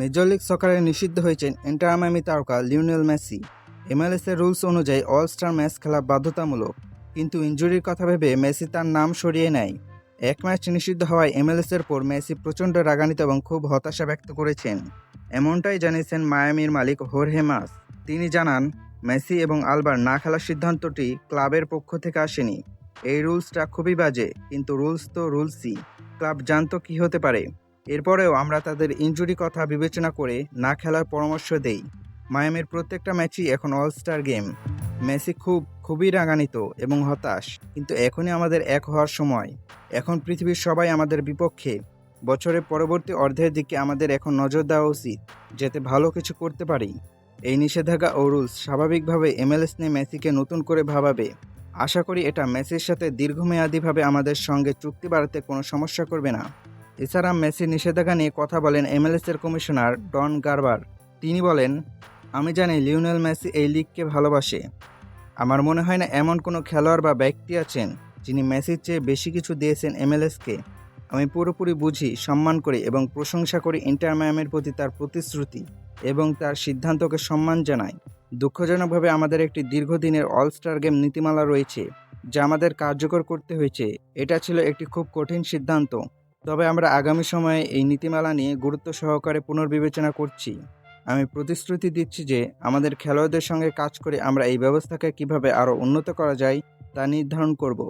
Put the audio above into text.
Major league সকারে নিষিদ্ধ হয়েছেন এন্টারমামি তারকা লিওনেল মেসি। এমএলএসের রুলস অনুযায়ী অল স্টার ম্যাচ খেলা বাধ্যতামূলক, কিন্তু ইনজুরির কথা ভেবে মেসি তার নাম সরিয়ে নেয়। এক ম্যাচ নিষিদ্ধ হওয়ায় এমএলএসের পর মেসি প্রচণ্ড রাগান্বিত এবং খুব হতাশা ব্যক্ত করেছেন। এমনটাই জানিয়েছেন মায়ামির মালিক হোরহে মাস। তিনি জানান, মেসি এবং আলবার না খেলার সিদ্ধান্তটি ক্লাবের পক্ষ থেকে আসেনি। এই রুলসটা খুবই বাজে, কিন্তু রুলস তো রুলসই। ক্লাব জানতো কি হতে পারে। এরপরেও আমরা তাদের ইনজুরি কথা বিবেচনা করে না খেলার পরামর্শ দেই। মায়ামির প্রত্যেকটা ম্যাচই এখন অলস্টার গেম মেসি খুব, খুবই রাগান্বিত এবং হতাশ, কিন্তু এখনই আমাদের এক হওয়ার সময়। এখন পৃথিবীর সবাই আমাদের বিপক্ষে। বছরের পরবর্তী অর্ধের দিকে আমাদের এখন নজর দেওয়া উচিত, যাতে ভালো কিছু করতে পারি। এই নিষেধাজ্ঞা ও রুলস স্বাভাবিকভাবে এমএলএস নিয়ে মেসিকে নতুন করে ভাবাবে। আশা করি এটা মেসির সাথে দীর্ঘমেয়াদীভাবে আমাদের সঙ্গে চুক্তি বাড়াতে কোনো সমস্যা করবে না। এছাড়া মেসির নিষেধাজ্ঞা নিয়ে কথা বলেন এমএলএসের কমিশনার ডন গারবার। তিনি বলেন, আমি জানি লিওনেল মেসি এই লিগকে ভালোবাসে। আমার মনে হয় না এমন কোনো খেলোয়াড় বা ব্যক্তি আছেন যিনি মেসির চেয়ে বেশি কিছু দিয়েছেন এমএলএসকে। আমি পুরোপুরি বুঝি, সম্মান করি এবং প্রশংসা করি ইন্টার মায়ামের প্রতি তার প্রতিশ্রুতি এবং তার সিদ্ধান্তকে সম্মান জানাই। দুঃখজনকভাবে আমাদের একটি দীর্ঘদিনের অলস্টার গেম নীতিমালা রয়েছে, যা আমাদের কার্যকর করতে হয়েছে। এটা ছিল একটি খুব কঠিন সিদ্ধান্ত। তবে আমরা আগামী সময়ে এই নীতিমালা নিয়ে গুরুত্ব সহকারে পুনর্বিবেচনা করছি। আমি প্রতিশ্রুতি দিচ্ছি যে আমাদের খেলোয়াড়দের সঙ্গে কাজ করে আমরা এই ব্যবস্থাকে কীভাবে আরও উন্নত করা যায় তা নির্ধারণ করব।